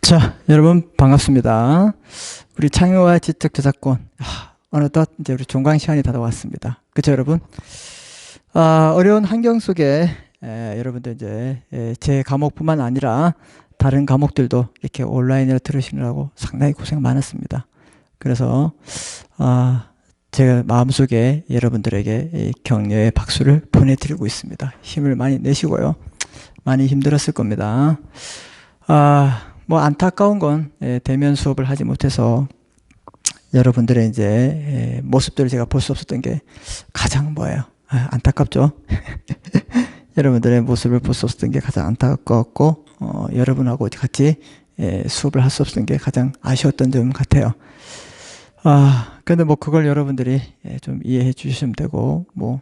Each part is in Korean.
자, 여러분 반갑습니다. 우리 창의와 지적 저작권. 아, 어느덧 이제 우리 종강 시간이 다가왔습니다. 그렇죠, 여러분? 아, 어려운 환경 속에 에, 여러분들 이제 에, 제 과목뿐만 아니라 다른 과목들도 이렇게 온라인으로 들으시느라고 상당히 고생 많았습니다. 그래서 아, 제가 마음속에 여러분들에게 이 격려의 박수를 보내드리고 있습니다. 힘을 많이 내시고요. 많이 힘들었을 겁니다. 아, 뭐 안타까운 건 예, 대면 수업을 하지 못해서 여러분들의 이제 예, 모습들을 제가 볼 수 없었던 게 가장 뭐예요? 아, 안타깝죠. 여러분들의 모습을 볼 수 없었던 게 가장 안타깝고 어, 여러분하고 같이 예, 수업을 할 수 없었던 게 가장 아쉬웠던 점 같아요. 아, 근데 뭐 그걸 여러분들이 예, 좀 이해해 주시면 되고 뭐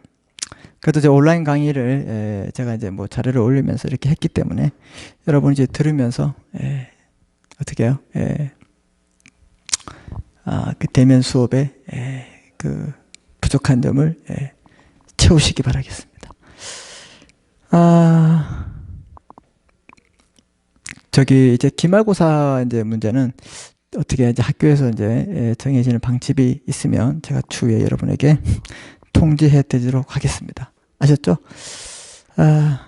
그래도 이제 온라인 강의를 예, 제가 이제 뭐 자료를 올리면서 이렇게 했기 때문에 여러분 이제 들으면서 예, 어떻게 해요? 예, 아, 그 대면 수업에 예, 그 부족한 점을 예, 채우시기 바라겠습니다. 아, 저기 이제 기말고사 이제 문제는 어떻게 이제 학교에서 이제 예, 정해지는 방침이 있으면 제가 추후에 여러분에게 통지해 드리도록 하겠습니다. 아셨죠? 아,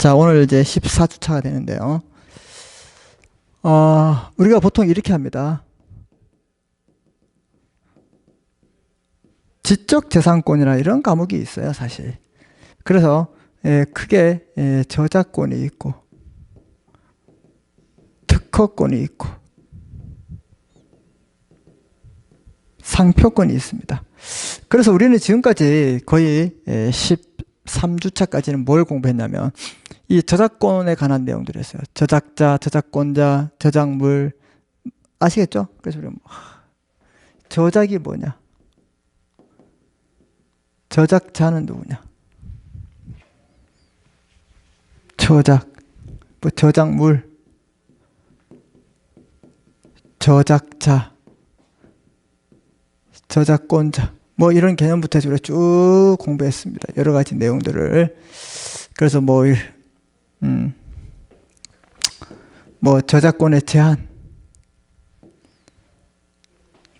자, 오늘 이제 14주차가 되는데요. 어, 우리가 보통 이렇게 합니다. 지적재산권이나 이런 과목이 있어요, 사실. 그래서 예, 크게 예, 저작권이 있고 특허권이 있고 상표권이 있습니다. 그래서 우리는 지금까지 거의 13주차까지는 뭘 공부했냐면 이 저작권에 관한 내용들이었어요. 저작자, 저작권자, 저작물 아시겠죠? 그래서 우리 뭐, 저작이 뭐냐? 저작자는 누구냐? 저작, 뭐 저작물, 저작자, 저작권자, 뭐 이런 개념부터 해서 쭉 공부했습니다. 여러 가지 내용들을. 그래서 뭐, 음, 뭐 저작권의 제한.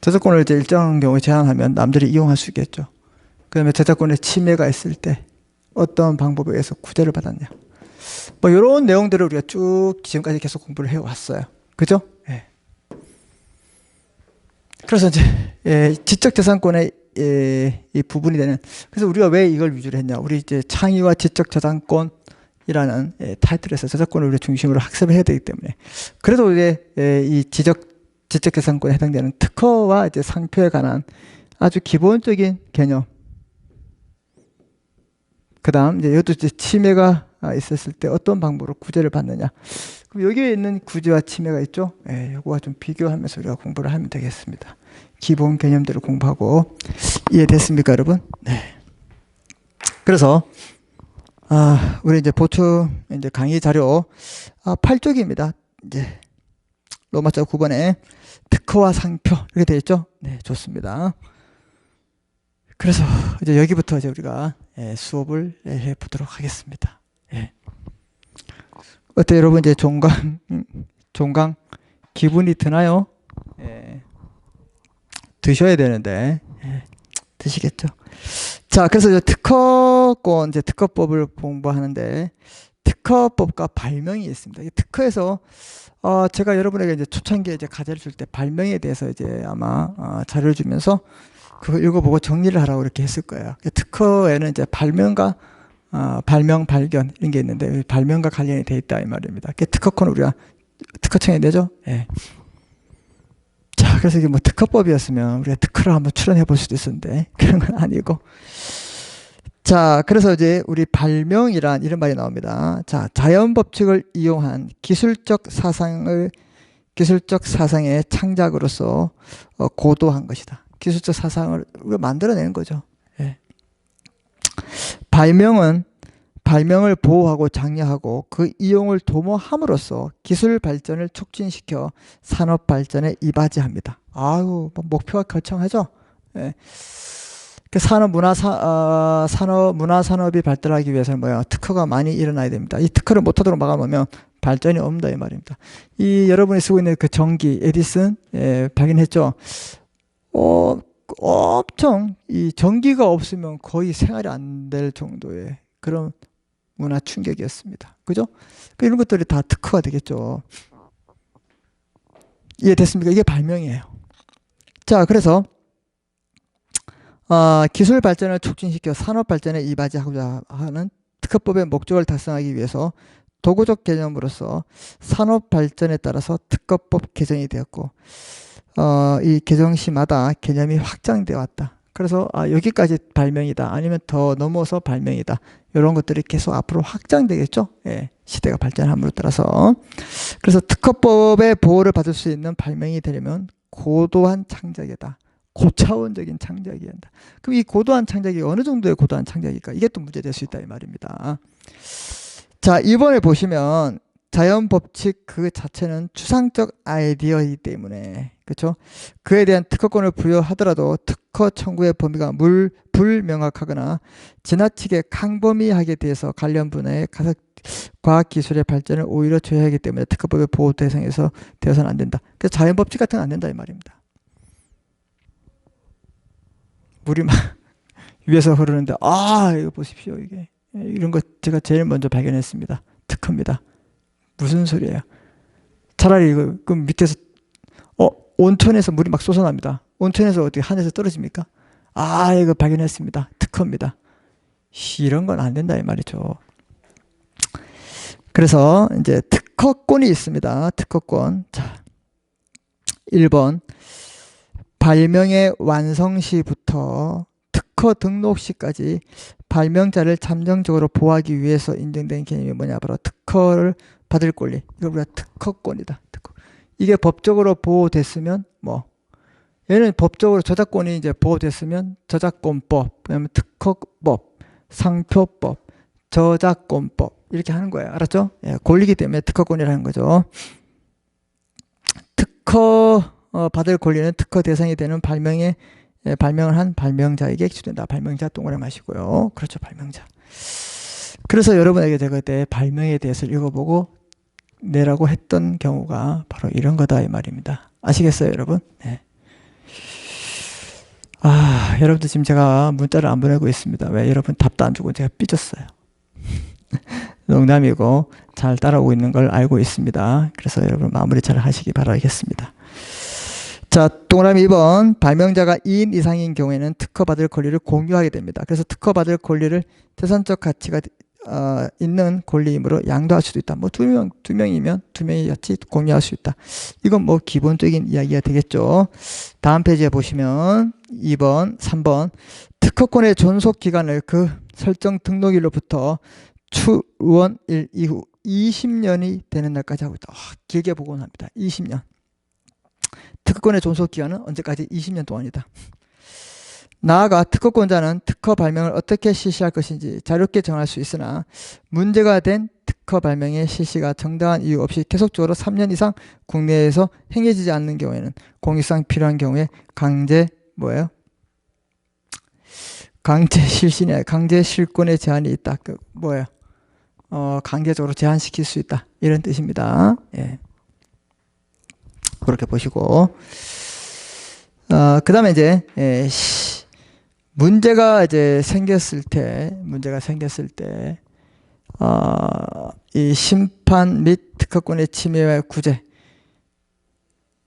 저작권을 이제 일정한 경우에 제한하면 남들이 이용할 수 있겠죠. 그 다음에 저작권의 침해가 있을 때 어떤 방법에 의해서 구제를 받았냐. 뭐 이런 내용들을 우리가 쭉 지금까지 계속 공부를 해왔어요. 그죠? 예. 그래서 이제 예, 지적재산권의 예, 이 부분이 되는 그래서 우리가 왜 이걸 위주로 했냐? 우리 이제 창의와 지적 저작권이라는 예, 타이틀에서 저작권을 우리 중심으로 학습을 해야 되기 때문에 그래도 이제 예, 이 지적 지적 재산권에 해당되는 특허와 이제 상표에 관한 아주 기본적인 개념. 그 다음, 이제 이것도 이제 침해가 있었을 때 어떤 방법으로 구제를 받느냐. 그럼 여기에 있는 구제와 침해가 있죠? 예, 요거와 좀 비교하면서 우리가 공부를 하면 되겠습니다. 기본 개념들을 공부하고. 이해됐습니까, 여러분? 네. 그래서, 아, 우리 이제 보충 이제 강의 자료, 아, 8쪽입니다. 이제, 로마자 9번에 특허와 상표 이렇게 되어 있죠? 네, 좋습니다. 그래서 이제 여기부터 이제 우리가 예, 수업을 예, 해 보도록 하겠습니다. 예. 어때 여러분 이제 종강 종강 기분이 드나요? 예. 드셔야 되는데 예. 드시겠죠? 자, 그래서 이제 특허권 이제 특허법을 공부하는데 특허법과 발명이 있습니다. 특허에서 어, 제가 여러분에게 이제 초창기에 이제 과제를 줄 때 발명에 대해서 이제 아마 어, 자료를 주면서 그거 읽어보고 정리를 하라고 이렇게 했을 거예요. 특허에는 이제 발명과 어, 발명 발견 이런 게 있는데 발명과 관련이 돼 있다 이 말입니다. 특허권을 우리가 특허청에 내죠. 예. 자, 그래서 이게 뭐 특허법이었으면 우리가 특허를 한번 출연해 볼 수도 있었는데 그런 건 아니고. 자, 그래서 이제 우리 발명이란 이런 말이 나옵니다. 자, 자연 법칙을 이용한 기술적 사상을 기술적 사상의 창작으로서 어, 고도한 것이다. 기술적 사상을 만들어내는 거죠. 예. 발명은 발명을 보호하고 장려하고 그 이용을 도모함으로써 기술 발전을 촉진시켜 산업 발전에 이바지합니다. 아유, 뭐 목표가 거창하죠. 예. 그 산업 문화 사, 어, 산업 문화 산업이 발달하기 위해서는 뭐야 특허가 많이 일어나야 됩니다. 이 특허를 못하도록 막아놓으면 발전이 없다 이 말입니다. 이 여러분이 쓰고 있는 그 전기 에디슨 예, 발견했죠. 어, 엄청 이 전기가 없으면 거의 생활이 안 될 정도의 그런 문화 충격이었습니다. 그죠? 그 이런 것들이 다 특허가 되겠죠. 이해됐습니까? 이게 발명이에요. 자, 그래서 어, 기술 발전을 촉진시켜 산업 발전에 이바지하고자 하는 특허법의 목적을 달성하기 위해서 도구적 개념으로서 산업 발전에 따라서 특허법 개정이 되었고 어, 이 개정시마다 개념이 확장되어 왔다. 그래서 아, 여기까지 발명이다. 아니면 더 넘어서 발명이다. 이런 것들이 계속 앞으로 확장되겠죠. 예, 시대가 발전함으로 따라서. 그래서 특허법의 보호를 받을 수 있는 발명이 되려면 고도한 창작이다. 고차원적인 창작이 한다. 그럼 이 고도한 창작이 어느 정도의 고도한 창작일까? 이게 또 문제될 수 있다 이 말입니다. 자, 이번에 보시면 자연 법칙 그 자체는 추상적 아이디어이기 때문에 그렇죠? 그에 대한 특허권을 부여하더라도 특허 청구의 범위가 물 불명확하거나 지나치게 강범위하게 돼서 관련 분야의 가석 과학 기술의 발전을 오히려 저해하기 때문에 특허법의 보호 대상에서 되어서는 안 된다. 그래서 자연 법칙 같은 건 안 된다 이 말입니다. 물이 막 위에서 흐르는데 아 이거 보십시오 이게 이런 것 제가 제일 먼저 발견했습니다. 특허입니다. 무슨 소리예요? 차라리 이거 그 밑에서 어 온천에서 물이 막 쏟아납니다. 온천에서 어떻게 하늘에서 떨어집니까? 아 이거 발견했습니다. 특허입니다. 이런 건 안 된다 이 말이죠. 그래서 이제 특허권이 있습니다. 특허권. 자, 1번 발명의 완성 시부터 특허 등록 시까지 발명자를 잠정적으로 보호하기 위해서 인정된 개념이 뭐냐 바로 특허를 받을 권리 이걸 우리가 특허권이다 특허. 이게 법적으로 보호됐으면 뭐 얘는 법적으로 저작권이 이제 보호됐으면 저작권법 그다음에 특허법 상표법 저작권법 이렇게 하는 거예요 알았죠? 예, 권리기 때문에 특허권이라는 거죠 특허 어, 받을 권리는 특허 대상이 되는 발명에 예, 발명을 한 발명자에게 기초된다. 발명자 동그라 마시고요. 그렇죠. 발명자. 그래서 여러분에게 제가 그때 발명에 대해서 읽어보고 내라고 했던 경우가 바로 이런 거다 이 말입니다. 아시겠어요, 여러분? 네. 아, 여러분들 지금 제가 문자를 안 보내고 있습니다. 왜? 여러분 답도 안 주고 제가 삐졌어요. 농담이고 잘 따라오고 있는 걸 알고 있습니다. 그래서 여러분 마무리 잘 하시기 바라겠습니다. 자, 동그라미 2번. 발명자가 2인 이상인 경우에는 특허받을 권리를 공유하게 됩니다. 그래서 특허받을 권리를 재산적 가치가 어, 있는 권리이므로 양도할 수도 있다. 뭐 두 명, 두 명이면 두 명이 같이 공유할 수 있다. 이건 뭐 기본적인 이야기가 되겠죠. 다음 페이지에 보시면 2번, 3번. 특허권의 존속 기간을 그 설정 등록일로부터 추원일 이후 20년이 되는 날까지 하고 있다. 아, 길게 복원합니다. 20년. 특허권의 존속 기간은 언제까지 20년 동안이다. 나아가 특허권자는 특허 발명을 어떻게 실시할 것인지 자유롭게 정할 수 있으나 문제가 된 특허 발명의 실시가 정당한 이유 없이 계속적으로 3년 이상 국내에서 행해지지 않는 경우에는 공익상 필요한 경우에 강제 뭐예요? 강제 실시냐 강제 실권의 제한이 있다. 그 뭐예요? 어, 강제적으로 제한시킬 수 있다. 이런 뜻입니다. 예. 그렇게 보시고 어, 그 다음에 이제 예, 시, 문제가 이제 생겼을 때 문제가 생겼을 때 어, 이 심판 및 특허권의 침해와 구제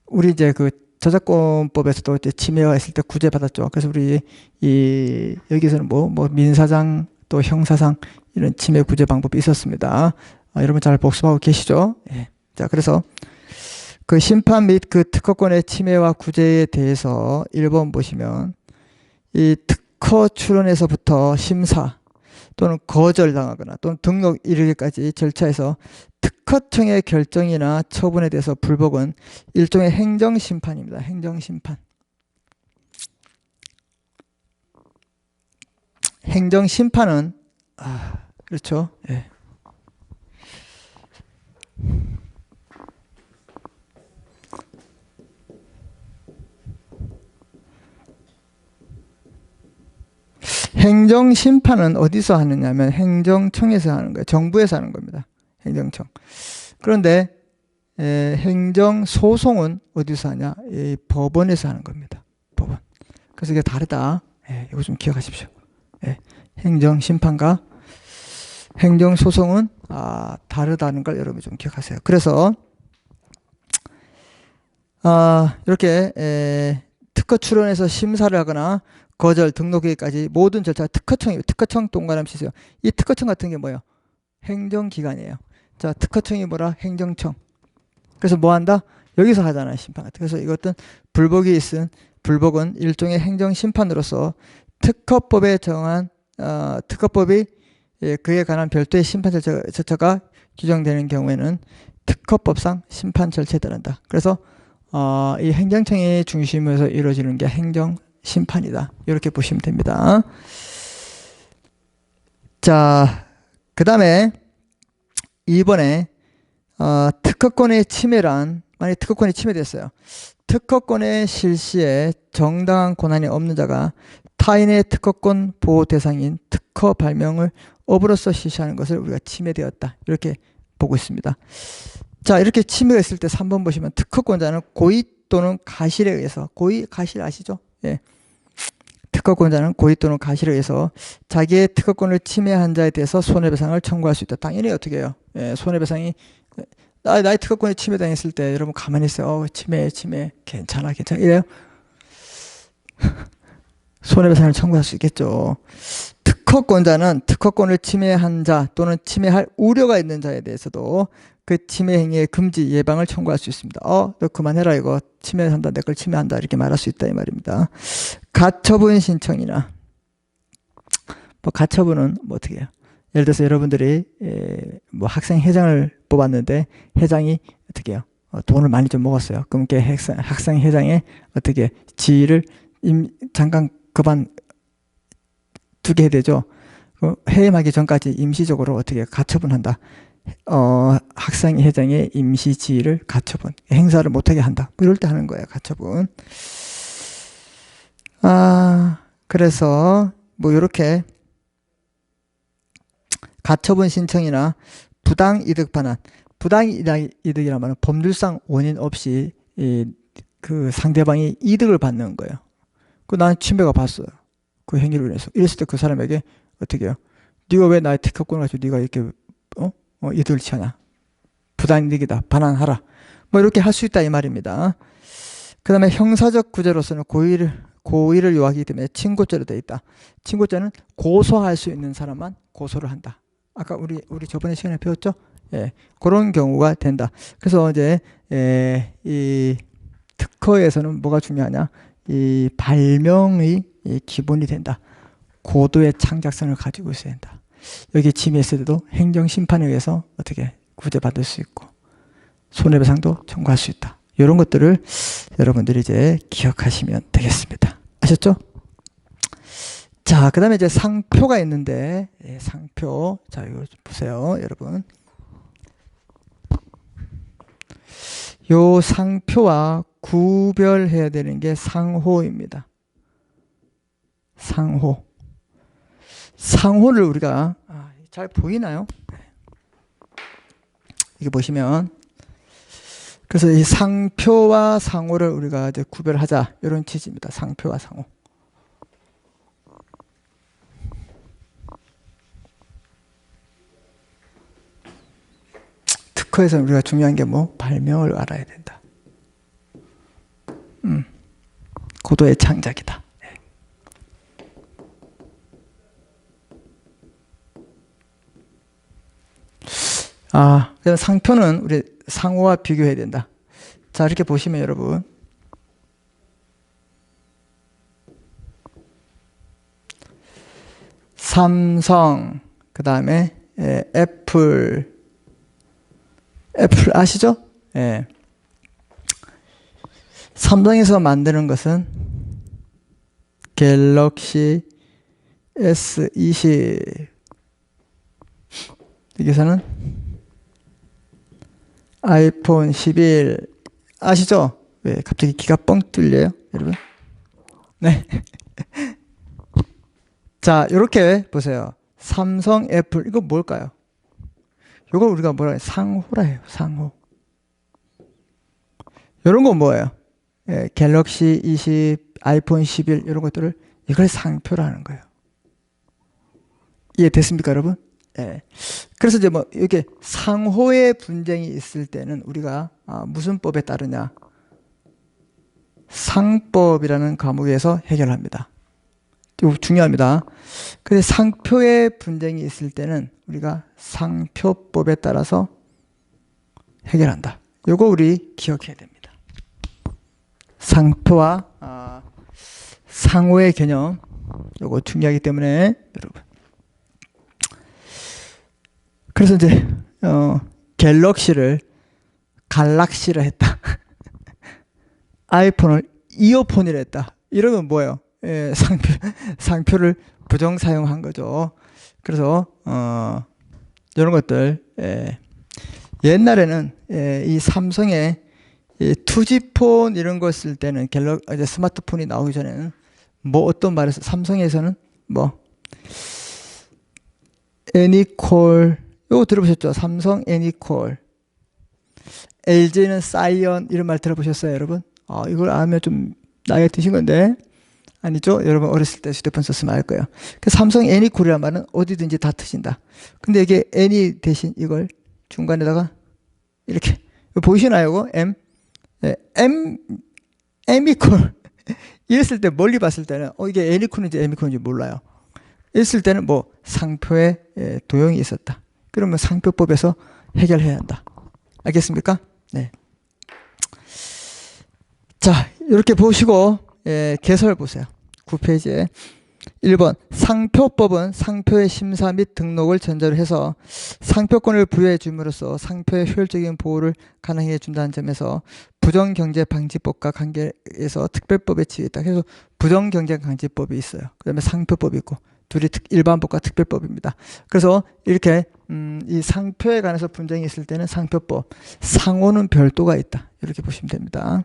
우리 이제 그 저작권법에서도 이제 침해가 있을 때 구제 받았죠. 그래서 우리 이 여기서는 뭐, 뭐 민사상 또 형사상 이런 침해 구제 방법이 있었습니다. 아, 여러분 잘 복습하고 계시죠? 예. 자, 그래서 그 심판 및 그 특허권의 침해와 구제에 대해서 1번 보시면 이 특 허 출원에서부터 심사 또는 거절당하거나 또는 등록 이르기까지 절차에서 특허청의 결정이나 처분에 대해서 불복은 일종의 행정심판입니다. 행정심판. 행정심판은 아, 그렇죠. 예. 행정 심판은 어디서 하느냐면 행정청에서 하는 거예요. 정부에서 하는 겁니다. 행정청. 그런데 에, 행정 소송은 어디서 하냐? 이 법원에서 하는 겁니다. 법원. 그래서 이게 다르다. 예, 이거 좀 기억하십시오. 예, 행정 심판과 행정 소송은 아, 다르다는 걸 여러분 좀 기억하세요. 그래서 아, 이렇게 에, 특허 출원에서 심사를 하거나 거절 등록하기까지 모든 절차 특허청이 특허청 동그라미 치세요. 이 특허청 같은 게 뭐예요? 행정기관이에요. 자, 특허청이 뭐라? 행정청. 그래서 뭐 한다? 여기서 하잖아요, 심판 같은. 그래서 이것은 불복이 있은 불복은 일종의 행정 심판으로서 특허법에 정한 어, 특허법이 예, 그에 관한 별도의 심판 절차, 절차가 규정되는 경우에는 특허법상 심판 절차에 따른다. 그래서 어, 이 행정청의 중심에서 이루어지는 게 행정 심판이다. 이렇게 보시면 됩니다. 자, 그 다음에 이번에 어, 특허권의 침해란 만약 특허권이 침해됐어요. 특허권의 실시에 정당한 권한이 없는 자가 타인의 특허권 보호 대상인 특허 발명을 업으로서 실시하는 것을 우리가 침해되었다. 이렇게 보고 있습니다. 자, 이렇게 침해가 있을 때 3번 보시면 특허권자는 고의 또는 가실에 의해서 고의 가실 아시죠? 예. 특허권자는 고의 또는 가실에 의해서 자기의 특허권을 침해한 자에 대해서 손해배상을 청구할 수 있다. 당연히 어떻게 해요? 예, 손해배상이 나, 나의 특허권이 침해당했을 때 여러분 가만히 있어요. 어, 침해, 침해. 괜찮아, 괜찮아. 이래요? 손해배상을 청구할 수 있겠죠. 특허권자는 특허권을 침해한 자 또는 침해할 우려가 있는 자에 대해서도 그 침해 행위의 금지 예방을 청구할 수 있습니다. 어, 너 그만해라 이거 침해한다, 내걸 침해한다 이렇게 말할 수 있다 이 말입니다. 가처분 신청이나 뭐 가처분은 뭐 어떻게 해요? 예를 들어서 여러분들이 뭐 학생 회장을 뽑았는데 회장이 어떻게 해요? 어, 돈을 많이 좀 먹었어요. 그럼 그 학생, 학생 회장의 어떻게 지위를 임, 잠깐 그만 두게 되죠. 그 해임하기 전까지 임시적으로 어떻게 가처분한다. 어, 학생 회장의 임시 지위를 가처분, 행사를 못하게 한다. 뭐 이럴 때 하는 거예요, 가처분. 아, 그래서 뭐 이렇게 가처분 신청이나 부당 이득 반환, 부당 이득이란 말은 법률상 원인 없이 이, 그 상대방이 이득을 받는 거예요. 그 나는 침해가 봤어요. 그 행위를 인해서. 이랬을 때 그 사람에게 어떻게 해요? 네가 왜 나의 특허권을 가지고 네가 이렇게 어? 어 이득을 취하냐? 부당 이득이다. 반환하라. 뭐 이렇게 할 수 있다 이 말입니다. 그 다음에 형사적 구제로서는 고의를 고의를 요하기 때문에 친고죄로 되어 있다. 친고죄는 고소할 수 있는 사람만 고소를 한다. 아까 우리 우리 저번에 시간에 배웠죠? 예, 그런 경우가 된다. 그래서 이제 예, 이 특허에서는 뭐가 중요하냐? 이 발명의 이 기본이 된다. 고도의 창작성을 가지고 있어야 된다. 여기 침해했을 때도 행정심판에 의해서 어떻게 구제받을 수 있고 손해배상도 청구할 수 있다. 이런 것들을 여러분들이 이제 기억하시면 되겠습니다. 아셨죠? 자, 그 다음에 이제 상표가 있는데, 예, 상표. 자, 이거 좀 보세요, 여러분. 요 상표와 구별해야 되는 게 상호입니다. 상호. 상호를 우리가 아, 잘 보이나요? 이게 보시면 그래서 이 상표와 상호를 우리가 이제 구별하자 이런 취지입니다. 상표와 상호. 특허에서 우리가 중요한 게 뭐? 발명을 알아야 된다. 음, 고도의 창작이다. 네. 아, 그래서 상표는 우리 상호와 비교해야 된다. 자, 이렇게 보시면 여러분. 삼성, 그 다음에 애플, 애플 아시죠? 예. 삼성에서 만드는 것은 갤럭시 S20 여기서는 아이폰 11 아시죠? 왜 갑자기 기가 뻥 뚫려요, 여러분? 네. 자, 이렇게 보세요. 삼성, 애플, 이거 뭘까요? 이걸 우리가 뭐라 해요? 상호라 해요, 상호. 이런 건 뭐예요? 예, 갤럭시 20, 아이폰 11, 이런 것들을 이걸 상표라는 거예요. 이해됐습니까, 여러분? 예. 그래서 이제 뭐, 이렇게 상호의 분쟁이 있을 때는 우리가 아, 무슨 법에 따르냐? 상법이라는 과목에서 해결합니다. 중요합니다. 근데 상표의 분쟁이 있을 때는 우리가 상표법에 따라서 해결한다. 요거 우리 기억해야 됩니다. 상표와 아, 상호의 개념 요거 중요하기 때문에 여러분. 그래서 이제 어, 갤럭시를 갈락시를 했다. 아이폰을 이어폰이라 했다. 건 뭐예요? 예, 상표, 상표를 부정 사용한 거죠. 그래서 어, 이런 것들 예, 옛날에는 예, 이 삼성의 이 투지폰 이런 거 쓸 때는 갤럭 이제 스마트폰이 나오기 전에는 뭐 어떤 말에서 삼성에서는 뭐 애니콜 이거 들어보셨죠? 삼성 애니콜 LG는 사이언 이런 말 들어보셨어요, 여러분? 아, 이걸 알면 좀 나이가 드신 건데 아니죠? 여러분 어렸을 때 휴대폰 썼으면 알 거예요. 그 삼성 애니콜이란 말은 어디든지 다 트신다. 근데 이게 애니 대신 이걸 중간에다가 이렇게 보이시나요? 이거 M 네, M 애미콜 이랬을 때 멀리 봤을 때는 어 이게 애니콜인지 애미콜인지 몰라요. 이랬을 때는 뭐 상표에 예, 도용이 있었다. 그러면 상표법에서 해결해야 한다. 알겠습니까? 네. 자, 이렇게 보시고 예, 개설 보세요. 9페이지에 1번 상표법은 상표의 심사 및 등록을 전제로 해서 상표권을 부여해 줌으로써 상표의 효율적인 보호를 가능해 준다는 점에서 부정경제 방지법과 관계에서 특별법에 지휘했다. 그래서 부정경제 방지법이 있어요. 그다음에 상표법이 있고 둘이 특, 일반법과 특별법입니다. 그래서 이렇게 음, 이 상표에 관해서 분쟁이 있을 때는 상표법, 상호는 별도가 있다. 이렇게 보시면 됩니다.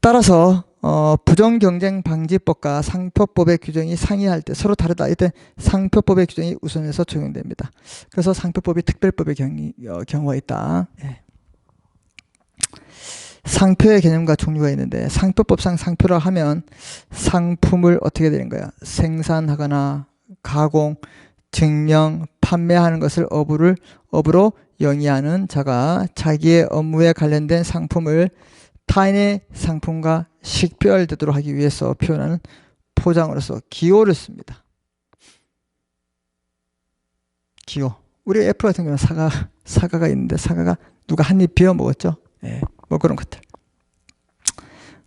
따라서 어, 부정 경쟁 방지법과 상표법의 규정이 상이할 때 서로 다르다. 이때 상표법의 규정이 우선해서 적용됩니다. 그래서 상표법이 특별법의 경이, 어, 경우가 있다. 예. 상표의 개념과 종류가 있는데 상표법상 상표라 하면 상품을 어떻게 되는 거야? 생산하거나 가공, 증명, 판매하는 것을 업으를 업으로 영위하는 자가 자기의 업무에 관련된 상품을 타인의 상품과 식별되도록 하기 위해서 표현하는 포장으로서 기호를 씁니다. 기호. 우리 애플 같은 경우는 사과, 사과가 있는데 사과가 누가 한 입 비워 먹었죠? 예, 뭐 그런 것들.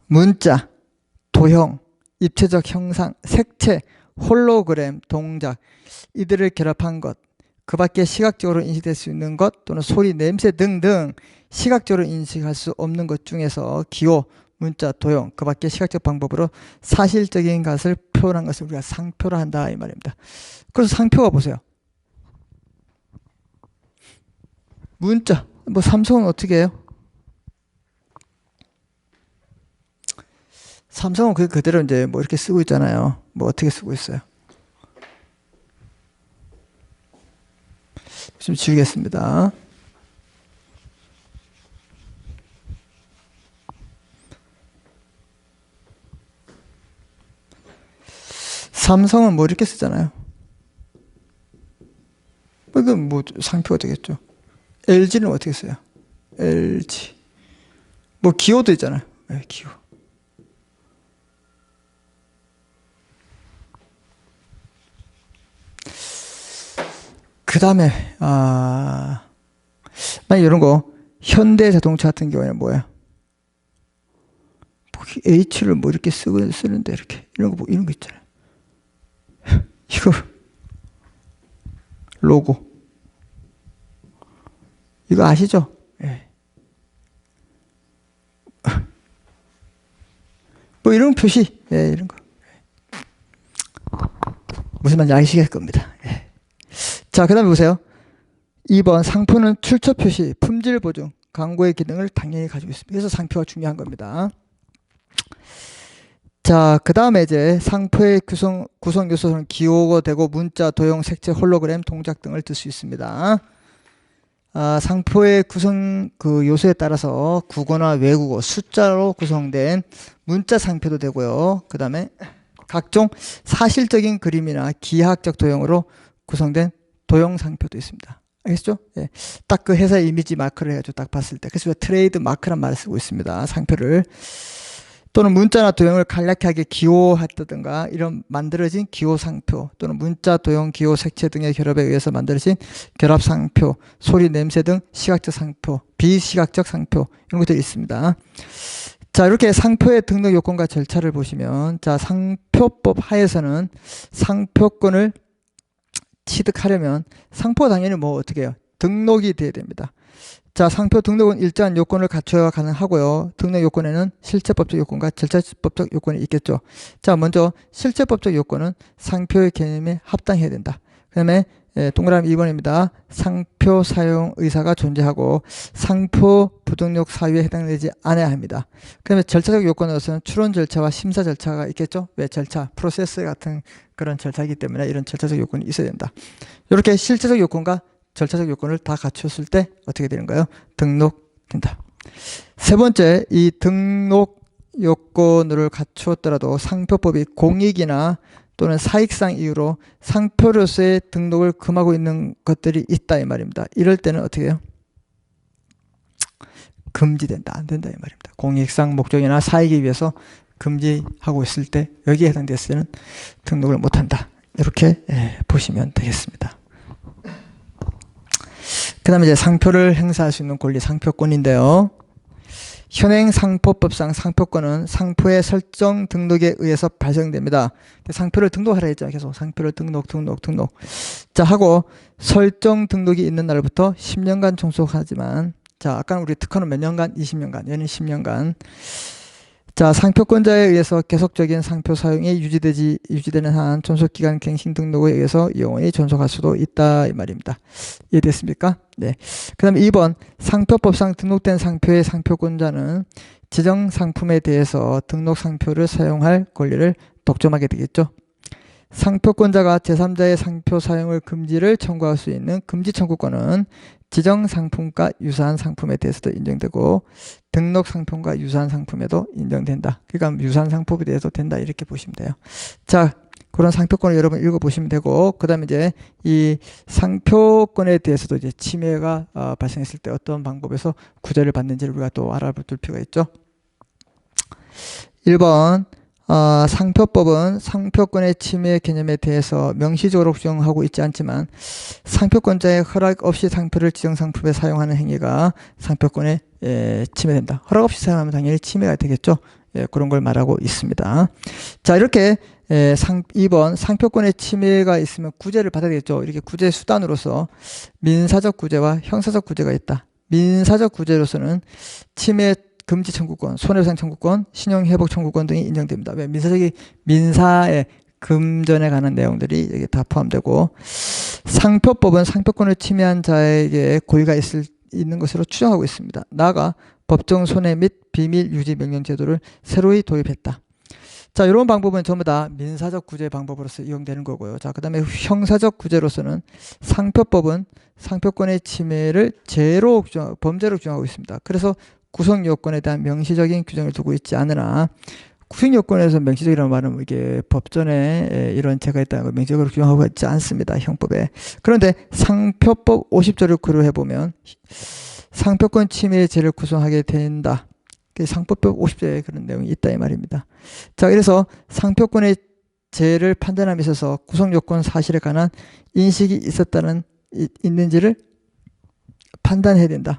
문자, 도형, 입체적 형상, 색채, 홀로그램, 동작, 이들을 결합한 것, 그 밖에 시각적으로 인식될 수 있는 것 또는 소리, 냄새 등등 시각적으로 인식할 수 없는 것 중에서 기호, 문자, 도형, 그 밖에 시각적 방법으로 사실적인 것을 표현한 것을 우리가 상표라 한다 이 말입니다. 그래서 상표가 보세요. 문자, 뭐 삼성은 어떻게 해요? 삼성은 그 그대로 이제 뭐 이렇게 쓰고 있잖아요. 뭐 어떻게 쓰고 있어요? 좀 지우겠습니다. 삼성은 뭐 이렇게 쓰잖아요. 뭐 이건 뭐 상표가 되겠죠. LG는 어떻게 써요? LG. 뭐 기호도 있잖아요. 네, 기호. 그 다음에 아 만약 이런 거 현대 자동차 같은 경우에는 뭐야? 뭐 H를 뭐 이렇게 쓰고 쓰는데 이렇게 이런 거 뭐 이런 거 있잖아요. 이거 로고 이거 아시죠? 예. 뭐 이런 표시 예, 이런 거 무슨 말인지 아시겠을 겁니다. 예. 자, 그 다음에 보세요. 2번 상표는 출처 표시, 품질 보증, 광고의 기능을 당연히 가지고 있습니다. 그래서 상표가 중요한 겁니다. 자, 그 다음에 이제 상표의 구성, 구성 요소는 기호가 되고 문자, 도형, 색채, 홀로그램, 동작 등을 들 수 있습니다. 아, 상표의 구성 그 요소에 따라서 국어나 외국어, 숫자로 구성된 문자 상표도 되고요. 그 다음에 각종 사실적인 그림이나 기하학적 도형으로 구성된 도형 상표도 있습니다. 알겠죠? 예. 딱 그 회사 이미지 마크를 해가지고 딱 봤을 때. 그래서 트레이드 마크란 말을 쓰고 있습니다. 상표를. 또는 문자나 도형을 간략하게 기호했다든가 이런 만들어진 기호 상표 또는 문자, 도형, 기호, 색채 등의 결합에 의해서 만들어진 결합 상표, 소리, 냄새 등 시각적 상표, 비시각적 상표 이런 것들이 있습니다. 자, 이렇게 상표의 등록 요건과 절차를 보시면 자, 상표법 하에서는 상표권을 취득하려면 상표 당연히 뭐 어떻게 해요? 등록이 돼야 됩니다. 자, 상표 등록은 일정한 요건을 갖춰야 가능하고요. 등록 요건에는 실체법적 요건과 절차법적 요건이 있겠죠. 자, 먼저 실체법적 요건은 상표의 개념에 합당해야 된다. 그 다음에 예, 동그라미 2번입니다. 상표 사용 의사가 존재하고 상표 부등록 사유에 해당되지 않아야 합니다. 그 다음에 절차적 요건으로서는 추론 절차와 심사 절차가 있겠죠. 왜 절차, 프로세스 같은 그런 절차이기 때문에 이런 절차적 요건이 있어야 된다. 이렇게 실체적 요건과 절차적 요건을 다 갖췄을 때 어떻게 되는가요? 등록된다. 세 번째, 이 등록 요건을 갖추었더라도 상표법이 공익이나 또는 사익상 이유로 상표로서의 등록을 금하고 있는 것들이 있다 이 말입니다. 이럴 때는 어떻게 해요? 금지된다. 안 된다 이 말입니다. 공익상 목적이나 사익에 위해서 금지하고 있을 때 여기에 해당됐을 때는 등록을 못한다. 이렇게 예, 보시면 되겠습니다. 그 다음에 이제 상표를 행사할 수 있는 권리 상표권인데요. 현행 상표법상 상표권은 상표의 설정 등록에 의해서 발생됩니다. 상표를 등록하라 했죠. 계속 상표를 등록, 등록, 등록. 자, 하고 설정 등록이 있는 날부터 10년간 종속하지만 자, 아까 우리 특허는 몇 년간? 20년간. 얘는 10년간. 자, 상표권자에 의해서 계속적인 상표 사용이 유지되지, 유지되는 한 존속기간 갱신 등록에 의해서 영원히 존속할 수도 있다. 이 말입니다. 이해됐습니까? 네. 그 다음에 2번. 상표법상 등록된 상표의 상표권자는 지정 상품에 대해서 등록 상표를 사용할 권리를 독점하게 되겠죠. 상표권자가 제3자의 상표 사용을 금지를 청구할 수 있는 금지 청구권은 지정 상품과 유사한 상품에 대해서도 인정되고 등록 상품과 유사한 상품에도 인정된다. 그러니까 유사한 상품에 대해서 된다 이렇게 보시면 돼요. 자, 그런 상표권을 여러분 읽어보시면 되고 그 다음에 이제 이 상표권에 대해서도 이제 침해가 어, 발생했을 때 어떤 방법에서 구제를 받는지를 우리가 또 알아볼 필요가 있죠. 1번 어, 상표법은 상표권의 침해 개념에 대해서 명시적으로 규정하고 있지 않지만 상표권자의 허락 없이 상표를 지정 상품에 사용하는 행위가 상표권에 예, 침해된다. 허락 없이 사용하면 당연히 침해가 되겠죠. 예, 그런 걸 말하고 있습니다. 자 이렇게 예, 상, 2번 상표권의 침해가 있으면 구제를 받아야 되겠죠. 이렇게 구제 수단으로서 민사적 구제와 형사적 구제가 있다. 민사적 구제로서는 침해 금지 청구권, 손해배상 청구권, 신용 회복 청구권 등이 인정됩니다. 왜 민사적인 민사의 금전에 관한 내용들이 여기 다 포함되고 상표법은 상표권을 침해한 자에게 고의가 있을 있는 것으로 추정하고 있습니다. 나아가 법정 손해 및 비밀 유지 명령 제도를 새로이 도입했다. 자, 이런 방법은 전부 다 민사적 구제 방법으로서 이용되는 거고요. 자, 그 다음에 형사적 구제로서는 상표법은 상표권의 침해를 죄로 규정, 범죄로 규정하고 있습니다. 그래서 구성 요건에 대한 명시적인 규정을 두고 있지 않으나 구성 요건에서 명시적이라는 말은 이게 법전에 이런 죄가 있다는 걸 명시적으로 규정하고 있지 않습니다. 형법에. 그런데 상표법 50조를 고려해 보면 상표권 침해 죄를 구성하게 된다. 상표법 50조에 그런 내용이 있다 이 말입니다. 자, 그래서 상표권의 죄를 판단함에 있어서 구성 요건 사실에 관한 인식이 있었다는 있는지를 판단해야 된다.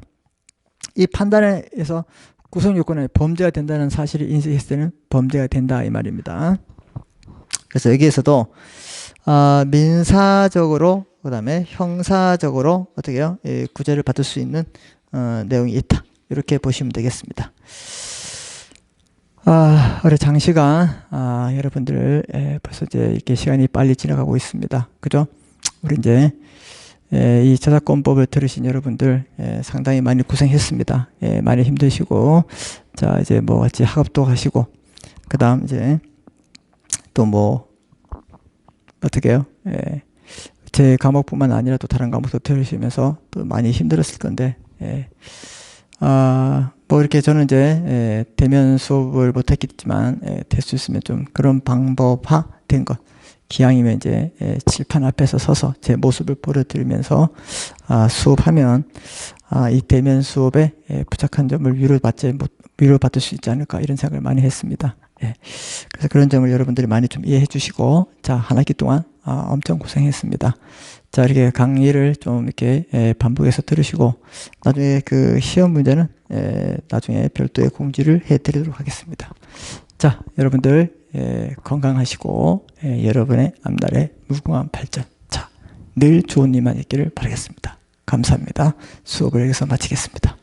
이 판단에서 구성 요건에 범죄가 된다는 사실을 인식했을 때는 범죄가 된다 이 말입니다. 그래서 여기에서도 어, 민사적으로 그다음에 형사적으로 어떻게 요 예, 구제를 받을 수 있는 어, 내용이 있다. 이렇게 보시면 되겠습니다. 아, 올해 장시간 아, 여러분들 예, 벌써 이제 이렇게 시간이 빨리 지나가고 있습니다. 그죠? 우리 이제 예, 이 저작권법을 들으신 여러분들 예, 상당히 많이 고생했습니다. 예, 많이 힘드시고 자 이제 뭐 같이 학업도 하시고 그 다음 이제 또 뭐 어떻게 해요? 예. 제 과목뿐만 아니라 또 다른 과목도 들으시면서 또 많이 힘들었을 건데 예. 아, 뭐 이렇게 저는 이제 예, 대면 수업을 못했겠지만 예, 될수 있으면 좀 그런 방법화 된 것. 기왕이면 이제 예, 칠판 앞에서 서서 제 모습을 보여드리면서 아, 수업하면 아, 이 대면 수업에 예, 부족한 점을 위로받지 못 위로받을 수 있지 않을까 이런 생각을 많이 했습니다. 예. 그래서 그런 점을 여러분들이 많이 좀 이해해 주시고 자한 학기 동안 아, 엄청 고생했습니다. 자 이렇게 강의를 좀 이렇게 예, 반복해서 들으시고 나중에 그 시험 문제는 예, 나중에 별도의 공지를 해드리도록 하겠습니다. 자 여러분들 예, 건강하시고 예, 여러분의 앞날의 무궁한 발전 자 늘 좋은 일만 있기를 바라겠습니다. 감사합니다. 수업을 여기서 마치겠습니다.